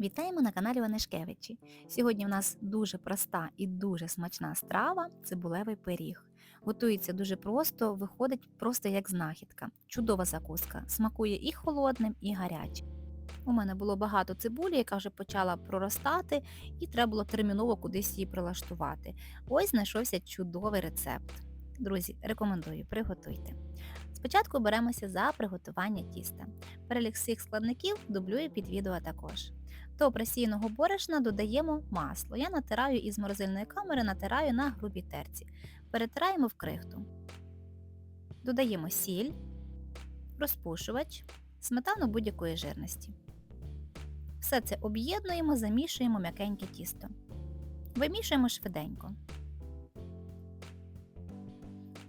Вітаємо на каналі Ванишкевичі. Сьогодні в нас дуже проста і дуже смачна страва цибулевий пиріг. Готується дуже просто, виходить просто як знахідка. Чудова закуска, смакує і холодним, і гарячим. У мене було багато цибулі, яка вже почала проростати, і треба було терміново кудись її прилаштувати. Ось знайшовся чудовий рецепт. Друзі, рекомендую, приготуйте. Спочатку беремося за приготування тіста. Перелік всіх складників дублюю під відео також. До просіяного борошна додаємо масло. Я натираю із морозильної камери, натираю на грубій терці. Перетираємо в крихту. Додаємо сіль, розпушувач, сметану будь-якої жирності. Все це об'єднуємо, замішуємо м'якеньке тісто. Вимішуємо швиденько.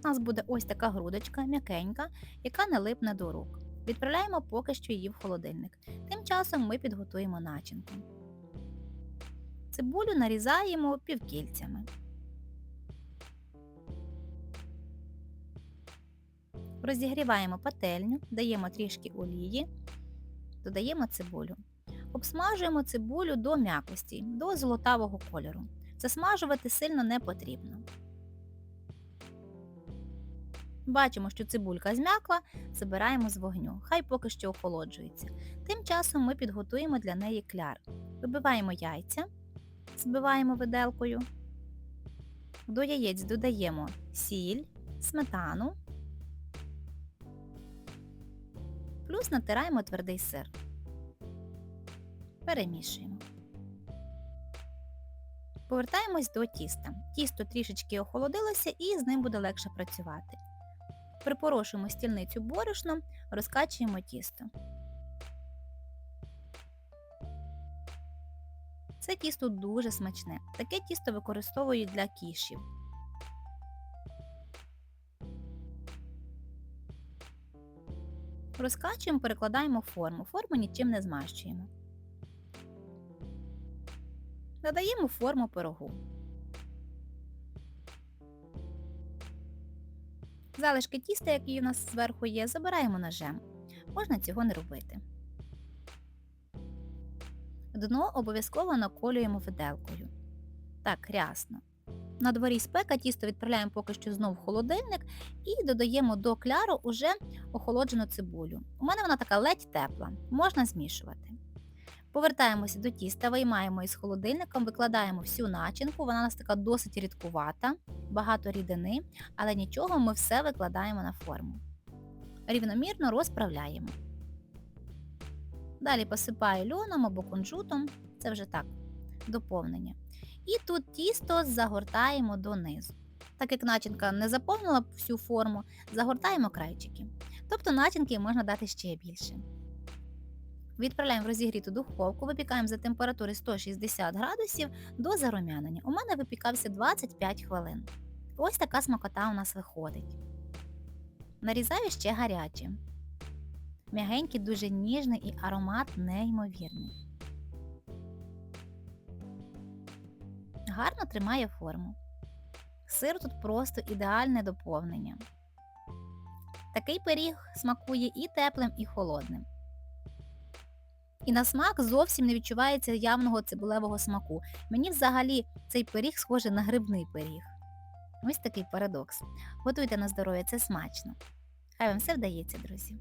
У нас буде ось така грудочка м'якенька, яка не липне до рук. Відправляємо поки що її в холодильник. Тим часом ми підготуємо начинку. Цибулю нарізаємо півкільцями. Розігріваємо пательню, даємо трішки олії, додаємо цибулю. Обсмажуємо цибулю до м'якості, до золотавого кольору. Засмажувати сильно не потрібно. Бачимо, що цибулька зм'якла, забираємо з вогню, хай поки що охолоджується. Тим часом ми підготуємо для неї кляр. Вибиваємо яйця, збиваємо виделкою. До яєць додаємо сіль, сметану, плюс натираємо твердий сир. Перемішуємо. Повертаємось до тіста. Тісто трішечки охолодилося і з ним буде легше працювати. Припорошуємо стільницю борошном, розкачуємо тісто. Це тісто дуже смачне. Таке тісто використовують для кішів. Розкачуємо, перекладаємо форму. Форму нічим не змащуємо. Додаємо форму пирогу. Залишки тіста, які у нас зверху є, забираємо ножем. Можна цього не робити. Дно обов'язково наколюємо виделкою. Так, рясно. На дворі спека тісто відправляємо поки що знов в холодильник і додаємо до кляру уже охолоджену цибулю. У мене вона така ледь тепла, можна змішувати. Повертаємося до тіста, виймаємо із холодильника, викладаємо всю начинку, вона у нас така досить рідкувата, багато рідини, але нічого ми все викладаємо на форму. Рівномірно розправляємо. Далі посипаю льоном або кунжутом, це вже так, доповнення. І тут тісто загортаємо донизу. Так як начинка не заповнила всю форму, загортаємо крайчики. Тобто начинки можна дати ще більше. Відправляємо в розігріту духовку, випікаємо за температури 160 градусів до зарум'янення. У мене випікався 25 хвилин. Ось така смакота у нас виходить. Нарізаю ще гарячі. М'ягенький, дуже ніжний і аромат неймовірний. Гарно тримає форму. Сир тут просто ідеальне доповнення. Такий пиріг смакує і теплим, і холодним. І на смак зовсім не відчувається явного цибулевого смаку. Мені взагалі цей пиріг схожий на грибний пиріг. Ось такий парадокс. Готуйте на здоров'я, це смачно. Хай вам все вдається, друзі.